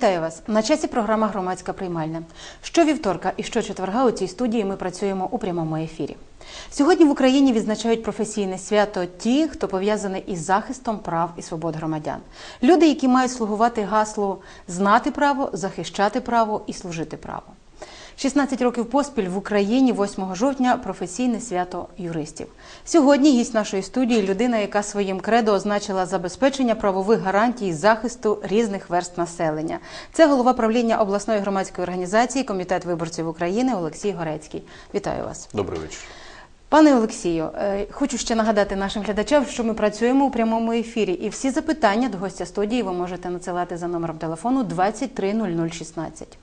Вітаю вас на часі. Програма Громадська приймальня. Щовівторка і щочетверга у цій студії ми працюємо у прямому ефірі. Сьогодні в Україні відзначають професійне свято ті, хто пов'язаний із захистом прав і свобод громадян. Люди, які мають слугувати гаслу знати право, захищати право і служити право. 16 років поспіль в Україні 8 жовтня професійне свято юристів. Сьогодні гість нашої студії людина, яка своїм кредо означила забезпечення правових гарантій захисту різних верст населення. Це голова правління обласної громадської організації Комітет виборців України Олексій Горецький. Вітаю вас. Добрий вечір. Пане Олексію, е, хочу ще нагадати нашим глядачам, що ми працюємо у прямому ефірі, і всі запитання до гостя студії ви можете надсилати за номером телефону 230016.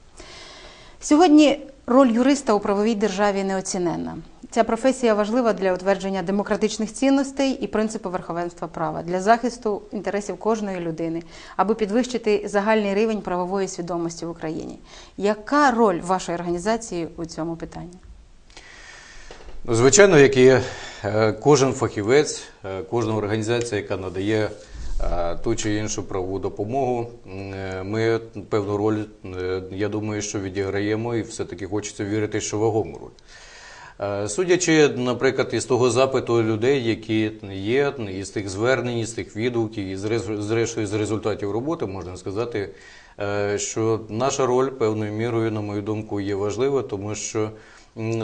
Сьогодні роль юриста у правовій державі неоціненна. Ця професія важлива для утвердження демократичних цінностей і принципу верховенства права, для захисту інтересів кожної людини, аби підвищити загальний рівень правової свідомості в Україні. Яка роль вашої організації у цьому питанні? Ну, Звичайно, як і е, кожен фахівець, е, кожна організація, яка надає ту чи іншу правову допомогу, е, ми певну роль, е, я думаю, що відіграємо, і все-таки хочеться вірити, що вагому роль. Судячи, наприклад, із того запиту людей, які є, із тих звернень, із тих відгуків, і зрештою з результатів роботи, можна сказати, е, що наша роль певною мірою, на мою думку, є важлива, тому що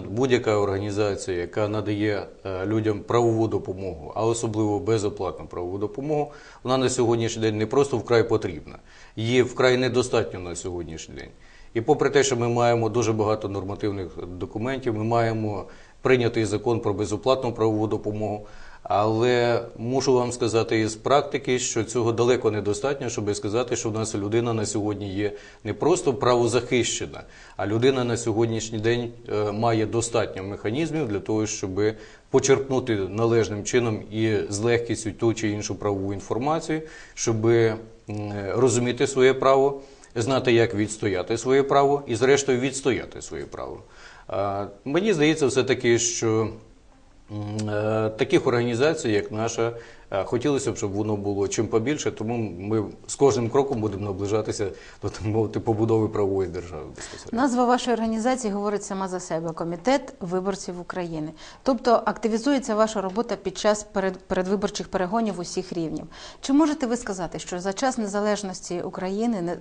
будь-яка організація, яка надає е, людям правову допомогу, а особливо безоплатну правову допомогу, вона на сьогоднішній день не просто вкрай потрібна, її вкрай недостатньо на сьогоднішній день. І попри те, що ми маємо дуже багато нормативних документів, ми маємо прийнятий закон про безоплатну правову допомогу. Але мушу вам сказати із практики, що цього далеко недостатньо, щоб сказати, що в нас людина на сьогодні є не просто правозахищена, а людина на сьогоднішній день е, має достатньо механізмів для того, щоб почерпнути належним чином і з легкістю ту чи іншу правову інформацію, щоб розуміти своє право, знати, як відстояти своє право і, зрештою, відстояти своє право. Мені здається, все-таки, що м, е, таких організацій, як наша, е, хотілося б, щоб воно було чим побільше, тому ми з кожним кроком будемо наближатися до мовити побудови правової держави. Назва вашої організації говорить сама за себе Комітет виборців України. Тобто активізується ваша робота під час перед, передвиборчих перегонів усіх рівнів. Чи можете ви сказати, що за час незалежності України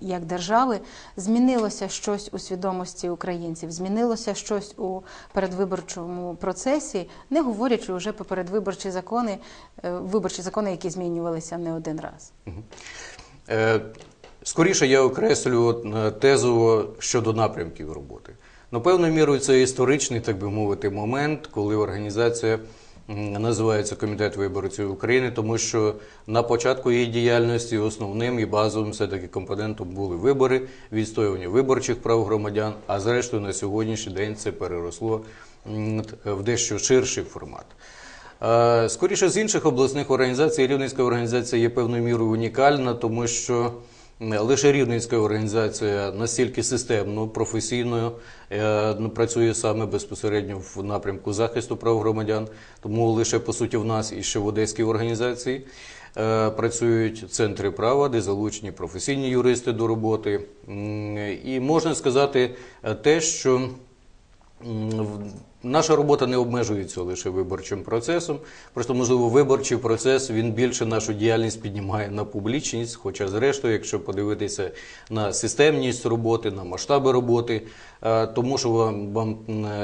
як держави змінилося щось у свідомості українців, змінилося щось у передвиборчому процесі, не говорячи вже про передвиборчі закони, е, виборчі закони, які змінювалися не один раз? Е, Скоріше я окреслю е, тезу щодо напрямків роботи. Ну, певною мірою це історичний, так би мовити, момент, коли організація називається Комітет виборців України, тому що на початку її діяльності основним і базовим все-таки компонентом були вибори, відстоювання виборчих прав громадян, а зрештою на сьогоднішній день це переросло в дещо ширший формат. Е, Скоріше з інших обласних організацій, Рівненська організація є певною мірою унікальна, тому що лише Рівненська організація настільки системно, професійно е, працює саме безпосередньо в напрямку захисту прав громадян. Тому лише по суті в нас і ще в Одеській організації е, працюють центри права, де залучені професійні юристи до роботи. І можна сказати те, що в- Наша робота не обмежується лише виборчим процесом. Просто, можливо, виборчий процес він більше нашу діяльність піднімає на публічність. Хоча, зрештою, якщо подивитися на системність роботи, на масштаби роботи, е, то мушу вам, вам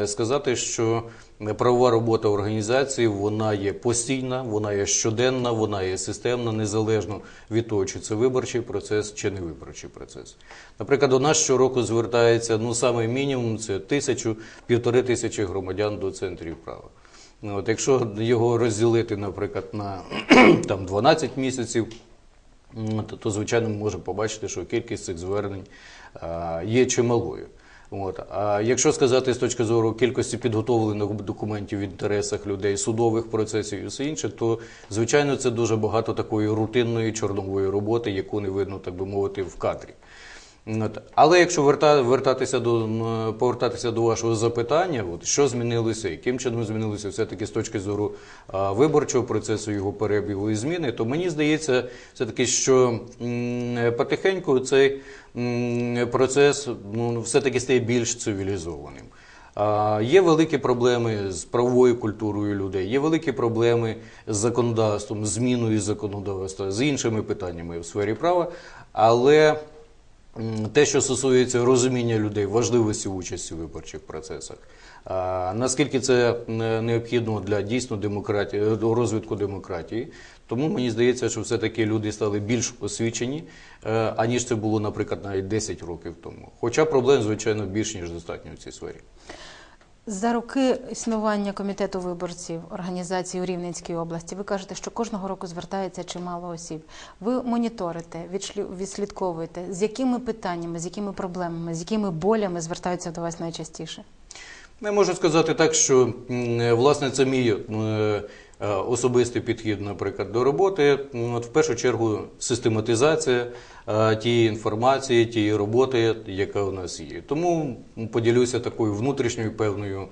сказати, що правова робота організації вона є постійна, вона є щоденна, вона є системна, незалежно від того, чи це виборчий процес, чи не виборчий процес. Наприклад, до нас щороку звертається ну саме мінімум це тисячу, півтори тисячі громадян до центрів права. Ну, От, якщо його розділити, наприклад, на там 12 місяців, то, то звичайно ми можемо побачити, що кількість цих звернень а, є чималою. От. А якщо сказати з точки зору кількості підготовлених документів в інтересах людей, судових процесів і все інше, то звичайно це дуже багато такої рутинної чорнової роботи, яку не видно, так би мовити, в кадрі. От. Але якщо верта, вертатися до, повертатися до вашого запитання, от, що змінилося, яким чином змінилося все-таки з точки зору а, виборчого процесу, його перебігу і зміни, то мені здається, все-таки, що м, потихеньку цей м, процес ну, все-таки стає більш цивілізованим. А, Є великі проблеми з правовою культурою людей, є великі проблеми з законодавством, зміною законодавства, з іншими питаннями в сфері права. Але те, що стосується розуміння людей, важливості участі в виборчих процесах, наскільки це необхідно для дійсно демократії, е, розвитку демократії, тому мені здається, що все-таки люди стали більш освічені, е, аніж це було, наприклад, навіть 10 років тому. Хоча проблем, звичайно, більш ніж достатньо в цій сфері. За роки існування комітету виборців організації у Рівненській області, ви кажете, що кожного року звертається чимало осіб. Ви моніторите, відслідковуєте, з якими питаннями, з якими проблемами, з якими болями звертаються до вас найчастіше? Я можу сказати так, що власне це мій е, особистий підхід, наприклад, до роботи. М, От в першу чергу систематизація е, тієї інформації, тієї роботи, яка у нас є. Тому поділюся такою внутрішньою певною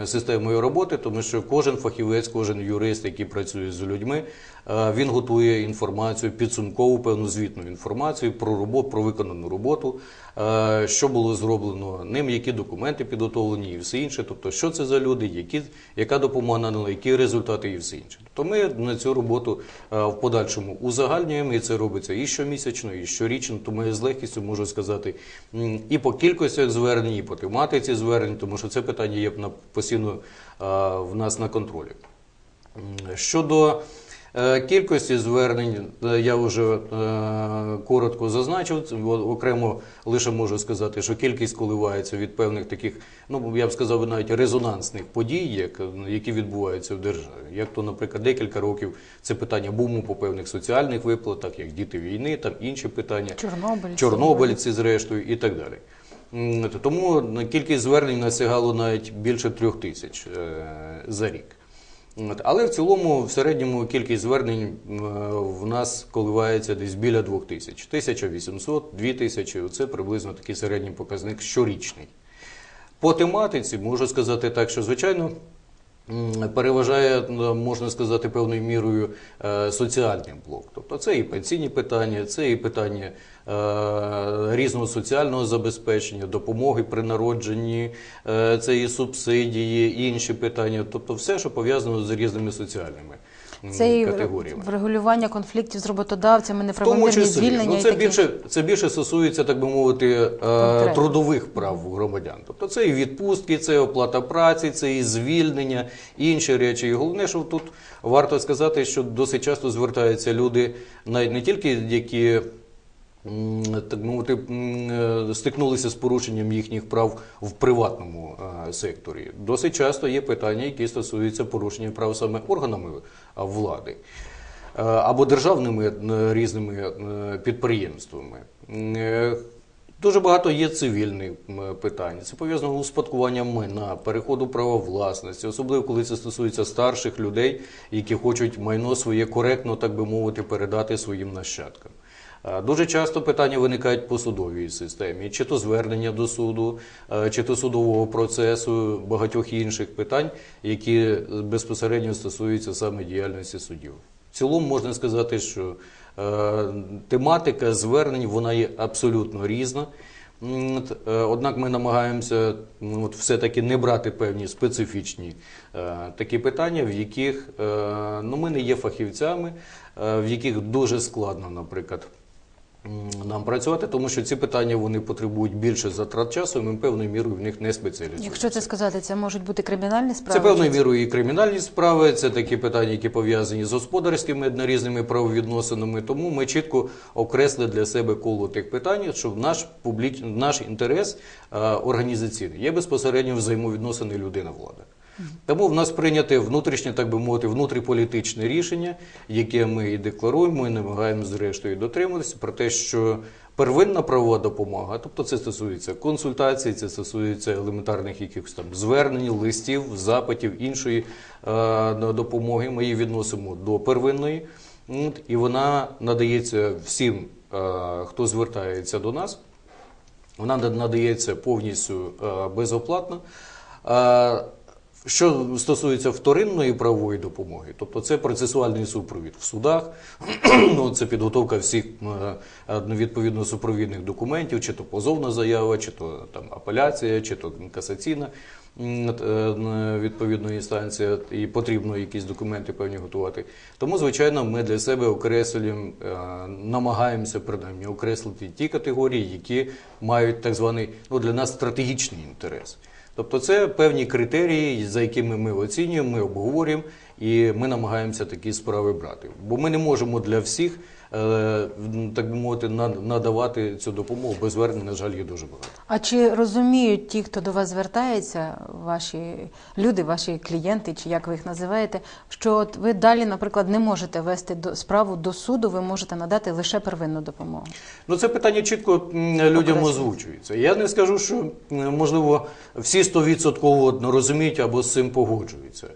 е, системою роботи, тому що кожен фахівець, кожен юрист, який працює з людьми, він готує інформацію, підсумкову певну звітну інформацію про роботу, про виконану роботу, е, що було зроблено ним, які документи підготовлені і все інше. Тобто, що це за люди, які, яка допомога надала, які результати і все інше. Тобто ми на цю роботу е, в подальшому узагальнюємо, і це робиться і щомісячно, і щорічно. Тому я з легкістю можу сказати і по кількості звернень, і по тематиці звернень, тому що це питання є постійно е, в нас на контролі. Щодо е, кількості звернень, е, я вже е, коротко зазначив. Окремо лише можу сказати, що кількість коливається від певних таких, ну я б сказав, навіть резонансних подій, як, які відбуваються в державі. Як то, наприклад, декілька років це питання буму по певних соціальних виплатах, як діти війни, там інші питання. Чорнобиль. Чорнобильці, зрештою, і так далі. Тому кількість звернень насягало навіть більше трьох тисяч е, за рік. Але в цілому, в середньому кількість звернень е, в нас коливається десь біля двох тисяч. 1800, 2000 – це приблизно такий середній показник щорічний. По тематиці можу сказати так, що звичайно. Переважає, можна сказати, певною мірою е, соціальний блок. Тобто це і пенсійні питання, це і питання різного соціального забезпечення, допомоги при народженні, е, це і субсидії, і інші питання. Тобто все, що пов'язано з різними соціальними Це і врегулювання конфліктів з роботодавцями, неправомірні звільнення ну, і це таке. більше, це більше стосується, так би мовити, е, Конкретно. трудових прав громадян. Тобто це і відпустки, це і оплата праці, це і звільнення, і інші речі. І головне, що тут варто сказати, що досить часто звертаються люди, навіть не тільки які. Так мовити, е, стикнулися з порушенням їхніх прав в приватному е, секторі. Досить часто є питання, які стосуються порушення прав саме органами влади е, або державними різними підприємствами. Дуже багато є цивільних питань. Це пов'язано з успадкуванням майна, переходу права власності, особливо коли це стосується старших людей, які хочуть майно своє коректно, так би мовити, передати своїм нащадкам. Е, Дуже часто питання виникають по судовій системі, чи то звернення до суду, е, чи то судового процесу, багатьох інших питань, які безпосередньо стосуються саме діяльності суддів. В цілому можна сказати, що е, тематика звернень вона є абсолютно різна. Однак ми намагаємося все-таки не брати певні специфічні такі питання, в яких ну, ми не є фахівцями, в яких дуже складно, наприклад, нам працювати, тому що ці питання вони потребують більше затрат часу, і ми певною мірою в них не спеціалізуємося. Якщо це сказати, це можуть бути кримінальні справи? Це певною мірою і кримінальні справи, це такі питання, які пов'язані з господарськими різними правовідносинами. Тому ми чітко окресли для себе коло тих питань, що наш публіч... наш інтерес е, організаційний є безпосередньо взаємовідносини людина-влада. Тому в нас прийняте внутрішнє, так би мовити, внутріполітичне рішення, яке ми і декларуємо, і намагаємося зрештою дотримуватися про те, що первинна правова допомога, тобто це стосується консультацій, це стосується елементарних якихось там звернень, листів, запитів, іншої е, допомоги. Ми її відносимо до первинної, і вона надається всім, е, хто звертається до нас. Вона надається повністю е, безоплатно. Е, Що стосується вторинної правової допомоги, тобто це процесуальний супровід в судах, ну, це підготовка всіх е, е, відповідно супровідних документів, чи то позовна заява, чи то там апеляція, чи то касаційна е, інстанція, і потрібно якісь документи певні готувати. Тому, звичайно, ми для себе окреслюємо, е, намагаємося принаймні окреслити ті категорії, які мають так званий ну, для нас стратегічний інтерес. Тобто це певні критерії, за якими ми оцінюємо, ми обговорюємо і ми намагаємося такі справи брати. Бо ми не можемо для всіх, так би мовити, на- надавати цю допомогу, бо звернень, на жаль, є дуже багато. А чи розуміють ті, хто до вас звертається, ваші люди, ваші клієнти, чи як ви їх називаєте, що от ви далі, наприклад, не можете вести справу до суду, ви можете надати лише первинну допомогу? Ну, це питання чітко людям озвучується. Я не скажу, що можливо всі 100% розуміють або з цим погоджуються.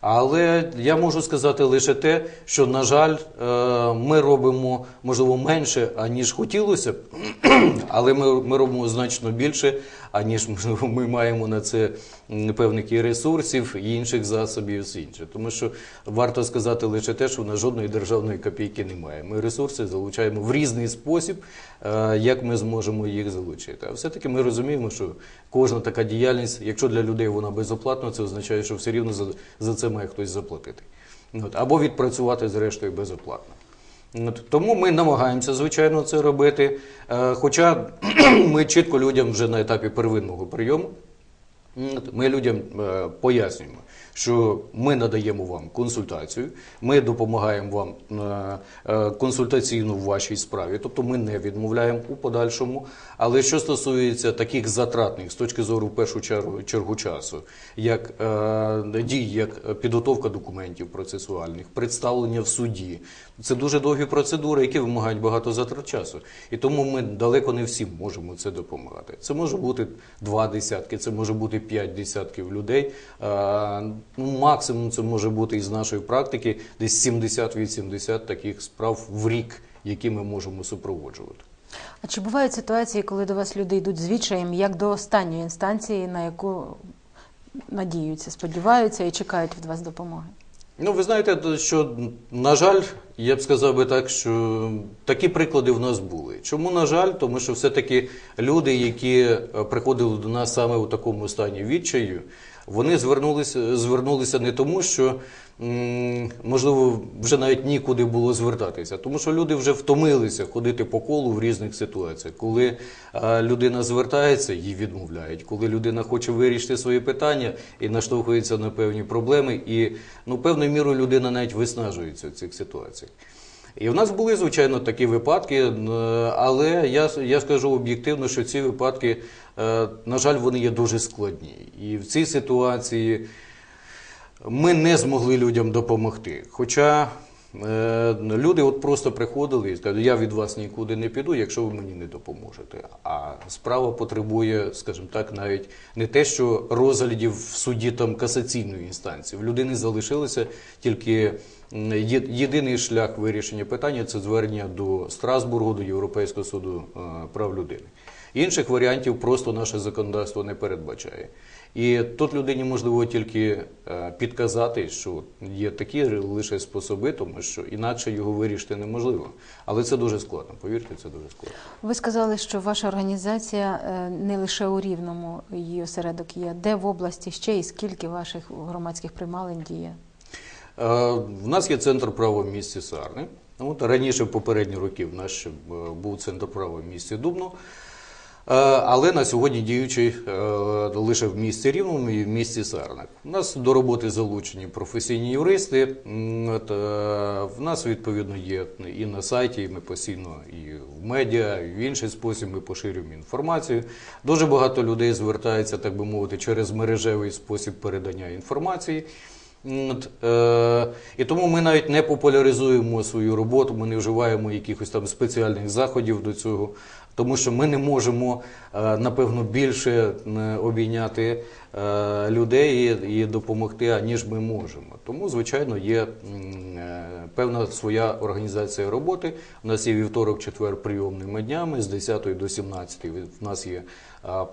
Але я можу сказати лише те, що, на жаль, е, ми робимо можливо менше, аніж хотілося б, але ми, ми робимо значно більше, аніж ми маємо на це певних і ресурсів, і інших засобів, і інше. Тому що варто сказати лише те, що в нас жодної державної копійки немає. Ми ресурси залучаємо в різний спосіб, е, як ми зможемо їх залучити. А все-таки ми розуміємо, що кожна така діяльність, якщо для людей вона безоплатна, це означає, що все рівно за це має хтось заплатити. Або відпрацювати зрештою безоплатно. Тому ми намагаємося, звичайно, це робити. Е, Хоча ми чітко людям вже на етапі первинного прийому Ми людям е, пояснюємо, що ми надаємо вам консультацію, ми допомагаємо вам е, консультаційно в вашій справі, тобто ми не відмовляємо у подальшому. Але що стосується таких затратних з точки зору в першу чергу, чергу часу, як е, дій, як підготовка документів процесуальних, представлення в суді, це дуже довгі процедури, які вимагають багато затрат часу. І тому ми далеко не всім можемо це допомагати. Це може бути два десятки, це може бути п'ять десятків людей. Е, Ну, максимум це може бути із нашої практики десь 70-80 таких справ в рік, які ми можемо супроводжувати. А чи бувають ситуації, коли до вас люди йдуть з відчаєм, як до останньої інстанції, на яку надіються, сподіваються і чекають від вас допомоги? Ну, ви знаєте, що, на жаль, я б сказав би так, що такі приклади в нас були. Чому, на жаль? Тому що все-таки люди, які е, приходили до нас саме у такому стані відчаю, вони звернулися, звернулися не тому, що, можливо, вже навіть нікуди було звертатися, тому що люди вже втомилися ходити по колу в різних ситуаціях. Коли е, людина звертається, їй відмовляють. Коли людина хоче вирішити свої питання і наштовхується на певні проблеми, і ну, певною мірою людина навіть виснажується в цих ситуаціях. І в нас були, звичайно, такі випадки, але я, я скажу об'єктивно, що ці випадки, е, на жаль, вони є дуже складні. І в цій ситуації ми не змогли людям допомогти. Хоча е, люди от просто приходили і сказали, я від вас нікуди не піду, якщо ви мені не допоможете. А справа потребує, скажімо так, навіть не те, що розглядів в суді там касаційної інстанції. В людини залишилося тільки єдиний шлях вирішення питання це звернення до Страсбургу, до Європейського суду е, прав людини. Інших варіантів просто наше законодавство не передбачає. І тут людині можливо тільки е, підказати, що є такі лише способи, тому що інакше його вирішити неможливо. Але це дуже складно. Повірте, це дуже складно. Ви сказали, що ваша організація е, не лише у Рівному її осередок є. Де в області ще і скільки ваших громадських приймалень діє? Е, В нас є центр права в місті Сарни. От раніше, в попередні роки, в нас ще був центр права в місті Дубно. Е, Але на сьогодні діючий е, лише в місті Рівному і в місті Сарнах. У нас до роботи залучені професійні юристи. Е, в нас відповідно є і на сайті, і ми постійно і в медіа, і в інший спосіб ми поширюємо інформацію. Дуже багато людей звертається, так би мовити, через мережевий спосіб передання інформації. От, е, і тому ми навіть не популяризуємо свою роботу, ми не вживаємо якихось там спеціальних заходів до цього, тому що ми не можемо, е, напевно, більше е, обійняти е, людей і, допомогти, аніж ми можемо. Тому, звичайно, є певна своя організація роботи. У нас є вівторок, четвер прийомними днями з 10 до 17. В нас є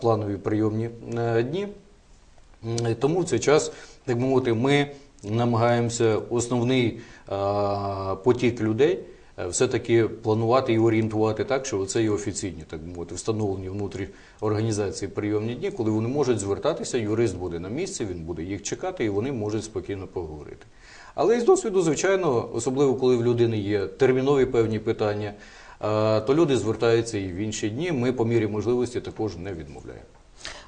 планові прийомні дні. Тому в цей час, так мовити, ми намагаємося основний потік людей все-таки планувати і орієнтувати так, що це є офіційні, так би мовити, встановлені внутрі організації прийомні дні, коли вони можуть звертатися, юрист буде на місці, він буде їх чекати, і вони можуть спокійно поговорити. Але із досвіду, звичайно, особливо коли в людини є термінові певні питання, то люди звертаються і в інші дні. Ми по мірі можливості також не відмовляємо.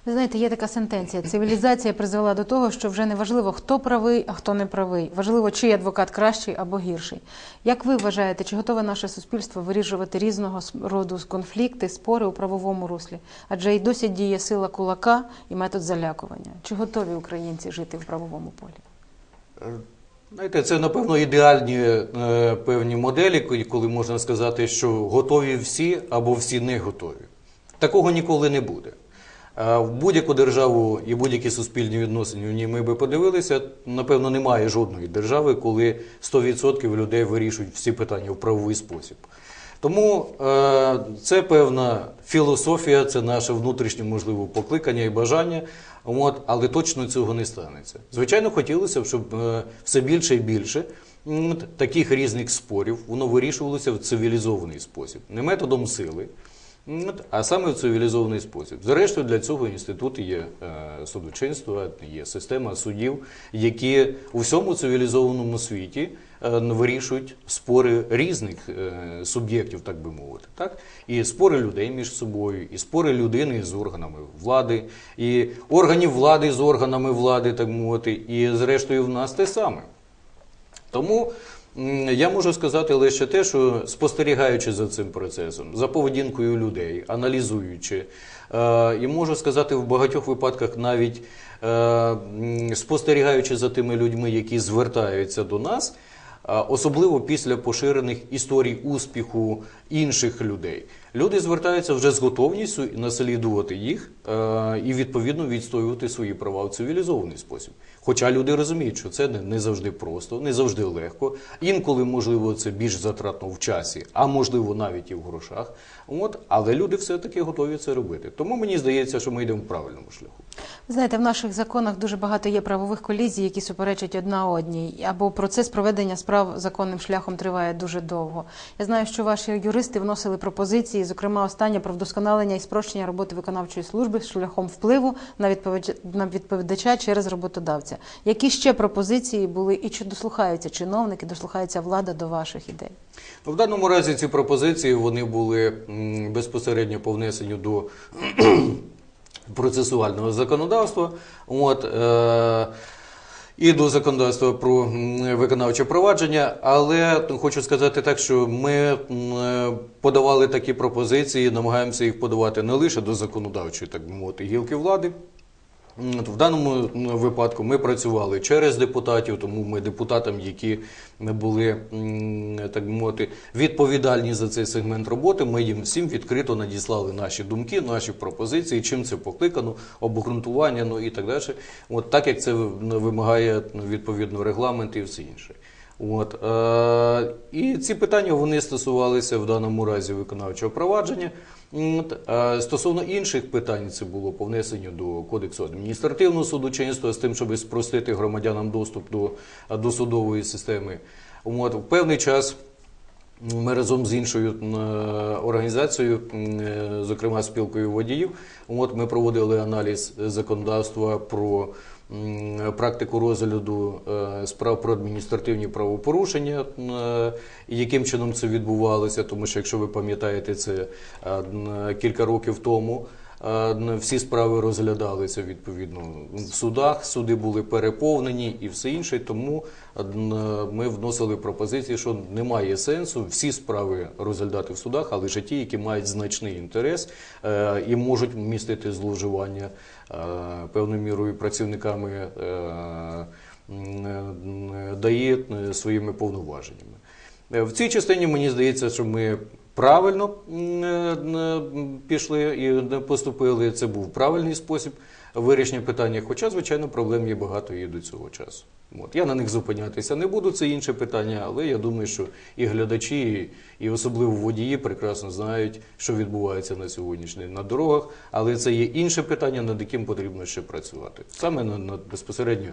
Ви знаєте, є така сентенція. Цивілізація призвела до того, що вже не важливо, хто правий, а хто не правий. Важливо, чий адвокат кращий або гірший. Як ви вважаєте, чи готове наше суспільство вирішувати різного роду конфлікти, спори у правовому руслі? Адже й досі діє сила кулака і метод залякування. Чи готові українці жити в правовому полі? Знаєте, це напевно ідеальні е, певні моделі, коли можна сказати, що готові всі або всі не готові. Такого ніколи не буде. Е, В будь-яку державу і будь-які суспільні відносини в ній ми би подивилися, напевно, немає жодної держави, коли 100% людей вирішують всі питання в правовий спосіб. Тому е, це певна філософія, це наше внутрішнє можливо покликання і бажання, от, але точно цього не станеться. Звичайно, хотілося б, щоб е, все більше і більше таких різних спорів воно вирішувалося в цивілізований спосіб, не методом сили. А саме в цивілізований спосіб. Зрештою, для цього інститут є е, судочинство, є система судів, які у всьому цивілізованому світі е, вирішують спори різних е, суб'єктів, так би мовити. Так? І спори людей між собою, і спори людини з органами влади, і органів влади з органами влади, так мовити, і зрештою в нас те саме. Тому я можу сказати лише те, що спостерігаючи за цим процесом, за поведінкою людей, аналізуючи, е, і можу сказати в багатьох випадках навіть е, спостерігаючи за тими людьми, які звертаються до нас. Особливо після поширених історій успіху інших людей. Люди звертаються вже з готовністю наслідувати їх е, і відповідно відстоювати свої права в цивілізований спосіб. Хоча люди розуміють, що це не, завжди просто, не завжди легко. Інколи, можливо, це більш затратно в часі, а можливо навіть і в грошах. От, але люди все-таки готові це робити. Тому мені здається, що ми йдемо в правильному шляху. Знаєте, в наших законах дуже багато є правових колізій, які суперечать одна одній, або процес проведення справ законним шляхом триває дуже довго. Я знаю, що ваші юристи вносили пропозиції, зокрема остання про вдосконалення і спрощення роботи виконавчої служби шляхом впливу на відповідача, на відповідача через роботодавця. Які ще пропозиції були і чи дослухаються чиновники, дослухається влада до ваших ідей? Ну, В даному разі ці пропозиції вони були безпосередньо по внесенню до процесуального законодавства. От, е, і до законодавства про виконавче провадження, але хочу сказати так, що ми подавали такі пропозиції, намагаємося їх подавати не лише до законодавчої, так би мовити, гілки влади, В даному випадку ми працювали через депутатів, тому ми депутатам, які були так би мовити, відповідальні за цей сегмент роботи, ми їм всім відкрито надіслали наші думки, наші пропозиції, чим це покликано, обґрунтування, ну і так далі. От так як це вимагає ну, відповідно регламент і все інше. От, е, і ці питання вони стосувалися в даному разі виконавчого провадження. Стосовно інших питань, це було по внесенню до Кодексу адміністративного судочинства з тим, щоб спростити громадянам доступ до, до судової системи. От, в певний час ми разом з іншою е, організацією, е, зокрема спілкою водіїв, от ми проводили аналіз законодавства про практику розгляду е, справ про адміністративні правопорушення, е, яким чином це відбувалося, тому що якщо ви пам'ятаєте, це е, кілька років тому. Всі справи розглядалися відповідно в судах, суди були переповнені і все інше. Тому ми вносили пропозиції, що немає сенсу всі справи розглядати в судах, а лише ті, які мають значний інтерес е, і можуть містити зловживання е, певною мірою працівниками е, дає своїми повноваженнями. В цій частині мені здається, що ми правильно м, е, пішли і поступили. Це був правильний спосіб вирішення питання. Хоча, звичайно, проблем є багато і до цього часу. От. Я на них зупинятися не буду, це інше питання, але я думаю, що і глядачі, і, особливо водії прекрасно знають, що відбувається на сьогоднішній на дорогах, але це є інше питання, над яким потрібно ще працювати. Саме над, безпосередньо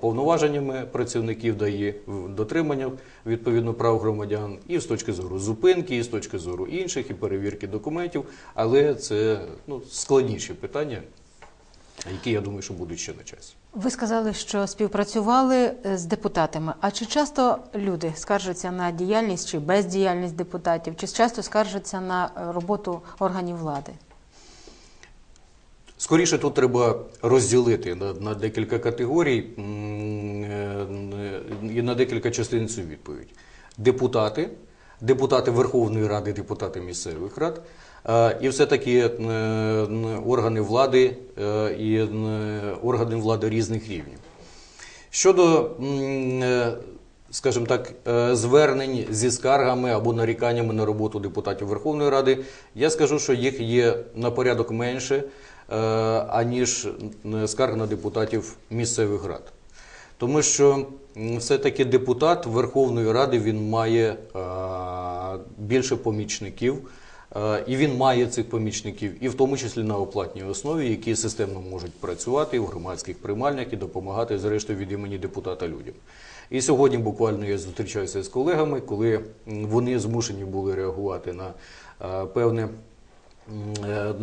повноваженнями працівників дає дотримання відповідно прав громадян, і з точки зору зупинки, і з точки зору інших, і перевірки документів. Але це ну, складніші питання, які я думаю, що будуть ще на часі. Ви сказали, що співпрацювали е, з депутатами. А чи часто люди скаржаться на діяльність чи бездіяльність депутатів, чи часто скаржаться на роботу органів влади? Скоріше тут треба розділити на, на декілька категорій е, і на декілька частин цю відповідь. Депутати, депутати Верховної Ради, депутати місцевих рад, і все-таки е, органи влади е, і органи влади різних рівнів. Щодо, е, скажімо так, е, звернень зі скаргами або наріканнями на роботу депутатів Верховної Ради, я скажу, що їх є на порядок менше, е, аніж скарг на депутатів місцевих рад. Тому що все-таки депутат Верховної Ради він має е, більше помічників. Е, І він має цих помічників, і в тому числі на оплатній основі, які системно можуть працювати в громадських приймальнях і допомагати, зрештою, від імені депутата людям. І сьогодні буквально я зустрічаюся з колегами, коли вони змушені були реагувати на е, певне е,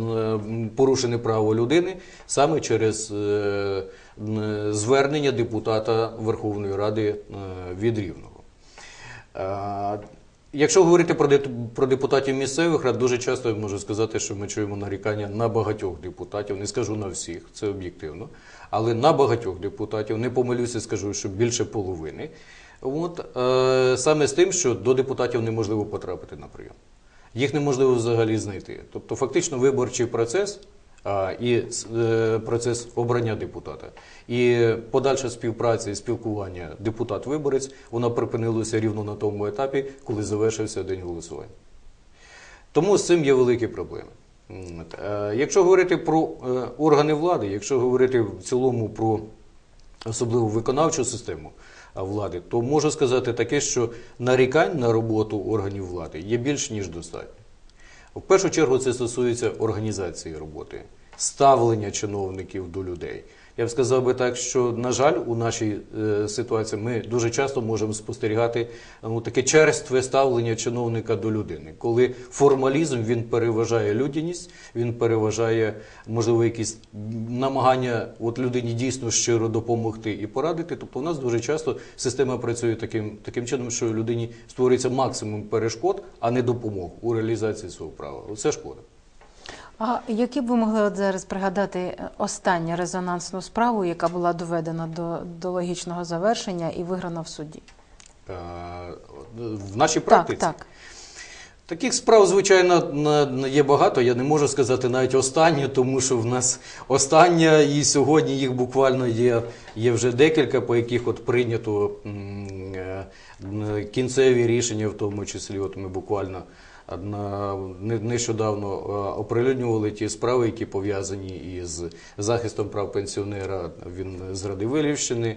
порушене право людини саме через звернення депутата Верховної Ради від Рівного. Якщо говорити про, про депутатів місцевих рад, дуже часто я можу сказати, що ми чуємо нарікання на багатьох депутатів, не скажу на всіх, це об'єктивно, але на багатьох депутатів, не помилюся, скажу, що більше половини. От, е, саме з тим, що до депутатів неможливо потрапити на прийом. Їх неможливо взагалі знайти. Тобто, фактично, виборчий процес і е, процес обрання депутата. І подальша співпраця і спілкування депутат-виборець вона припинилася рівно на тому етапі, коли завершився день голосування. Тому з цим є великі проблеми. Е, Якщо говорити про е, органи влади, якщо говорити в цілому про особливо виконавчу систему влади, то можу сказати таке, що нарікань на роботу органів влади є більш ніж достатньо. В першу чергу це стосується організації роботи, ставлення чиновників до людей. Я б сказав би так, що, на жаль, у нашій е, ситуації ми дуже часто можемо спостерігати ну, таке черстве ставлення чиновника до людини, коли формалізм він переважає людяність, він переважає, можливо, якісь намагання от людині дійсно щиро допомогти і порадити. Тобто, у нас дуже часто система працює таким, таким чином, що людині створюється максимум перешкод, а не допомог у реалізації свого права. Оце шкода. А які б ви могли от зараз пригадати е, останню резонансну справу, яка була доведена до, до логічного завершення і виграна в суді? Е, В нашій практиці Так, так. Таких справ, звичайно, є багато. Я не можу сказати навіть останню, тому що в нас остання, і сьогодні їх буквально є, є вже декілька, по яких от прийнято е, кінцеві рішення, в тому числі. От ми буквально нещодавно е, оприлюднювали ті справи, які пов'язані із захистом прав пенсіонера. Він з Радивилівщини,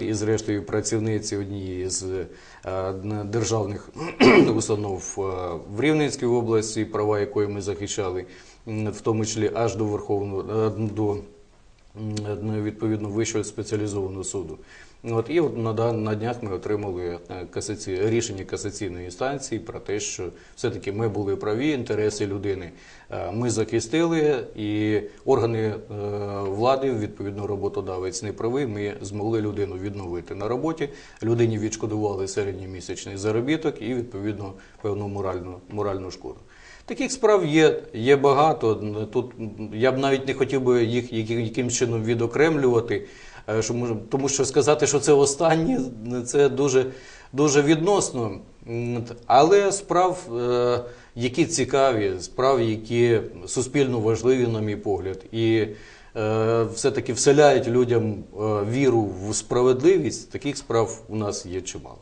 і зрештою працівниці однієї з е, державних установ е, в Рівненській області, права якої ми захищали, в тому числі аж до Верховного до відповідно Вищого спеціалізованого суду. От і от на, на днях ми отримали е, касаці... рішення касаційної інстанції про те, що все-таки ми були праві, інтереси людини е, ми захистили, і органи е, влади, відповідно, роботодавець не правий. Ми змогли людину відновити на роботі. Людині відшкодували середньомісячний заробіток і відповідно певну моральну, моральну шкоду. Таких справ є, є багато. Тут я б навіть не хотів би їх якимсь чином відокремлювати, що може- тому що сказати, що це останнє, це дуже, дуже відносно. Але справ, е, які цікаві, справ, які суспільно важливі, на мій погляд, і е, все-таки вселяють людям е, віру в справедливість, таких справ у нас є чимало.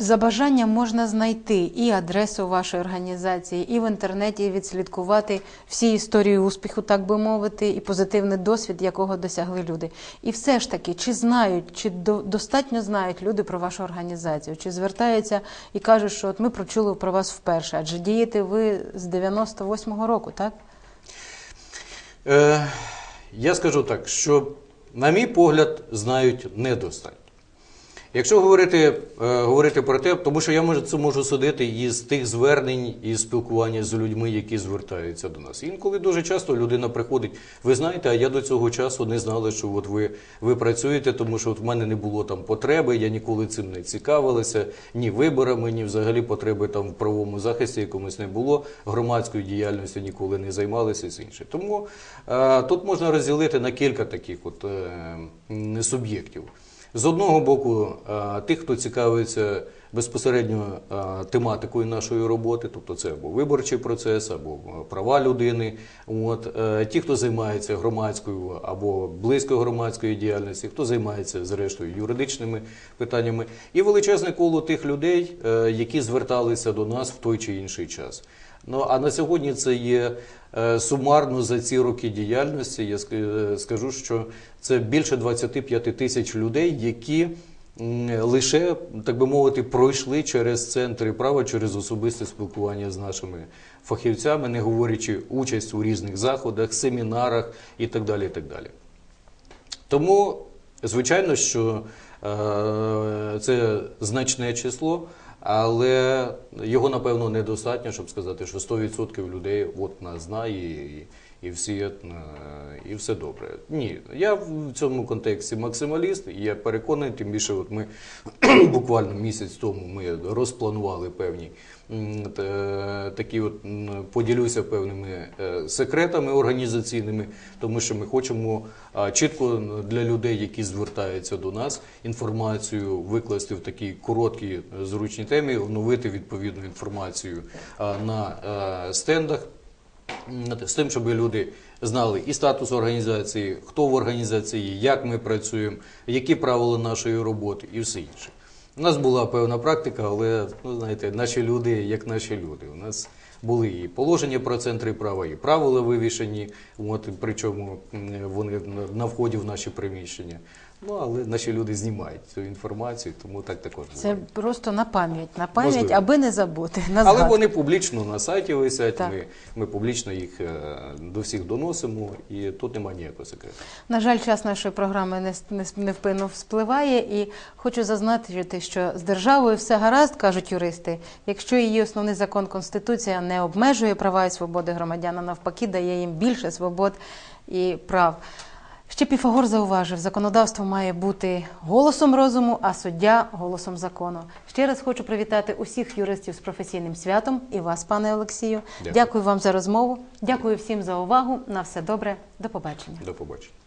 За бажанням можна знайти і адресу вашої організації, і в інтернеті відслідкувати всі історії успіху, так би мовити, і позитивний досвід, якого досягли люди. І все ж таки, чи знають, чи достатньо знають люди про вашу організацію, чи звертаються і кажуть, що от ми прочули про вас вперше, адже дієте ви з 98-го року, так? Е, я скажу так, що, на мій погляд, знають недостатньо. Якщо говорити, е, говорити про те, тому що я можу, це можу судити із тих звернень і спілкування з людьми, які звертаються до нас. Інколи дуже часто людина приходить, ви знаєте, а я до цього часу не знала, що от ви, ви працюєте, тому що от в мене не було там потреби, я ніколи цим не цікавилася, ні виборами, ні взагалі потреби там в правовому захисті якомусь не було, громадською діяльністю ніколи не займалися і все інше. Тому е, тут можна розділити на кілька таких от, е, суб'єктів. З одного боку, е, тих, хто цікавиться безпосередньо е, тематикою нашої роботи, тобто це або виборчий процес, або е, права людини, от, ті, хто займається громадською або близько громадської діяльності, хто займається зрештою юридичними питаннями, і величезне коло тих людей, які зверталися до нас в той чи інший час. Ну а на сьогодні це є сумарно за ці роки діяльності. Я скажу, що це більше 25 тисяч людей, які лише, так би мовити, пройшли через центри права, через особисте спілкування з нашими фахівцями, не говорячи участь у різних заходах, семінарах і так далі. І так далі. Тому, звичайно, що е, це значне число, але його, напевно, недостатньо, щоб сказати, що 100% людей от нас знає і, і, всі, е, і все добре. Ні, я в цьому контексті максималіст, і я переконаний, тим більше, от ми буквально місяць тому ми розпланували певні такі от поділюся певними е, секретами організаційними, тому що ми хочемо чітко для людей, які звертаються до нас, інформацію викласти в такій короткій е, зручній темі, оновити відповідну інформацію на е, стендах. З тим, щоб люди знали і статус організації, хто в організації, як ми працюємо, які правила нашої роботи і все інше. У нас була певна практика, але ну, знаєте, наші люди як наші люди. У нас були і положення про центри права, і правила вивішені, от, причому вони на вході в наші приміщення. Ну, але наші люди знімають цю інформацію, тому так також Це буває. просто на пам'ять, на пам'ять, Можливо. аби не забути. На Але згадку. вони публічно на сайті висять, Так. ми, ми публічно їх е, до всіх доносимо, і тут немає ніякого секрету. На жаль, час нашої програми не, не, невпинно вспливає, і хочу зазначити, що з державою все гаразд, кажуть юристи, якщо її основний закон Конституція не обмежує права і свободи громадян, а навпаки дає їм більше свобод і прав. Ще Піфагор зауважив, законодавство має бути голосом розуму, а суддя голосом закону. Ще раз хочу привітати усіх юристів з професійним святом і вас, пане Олексію. Дякую. Дякую вам за розмову. Дякую всім за увагу. На все добре. До побачення. До побачення.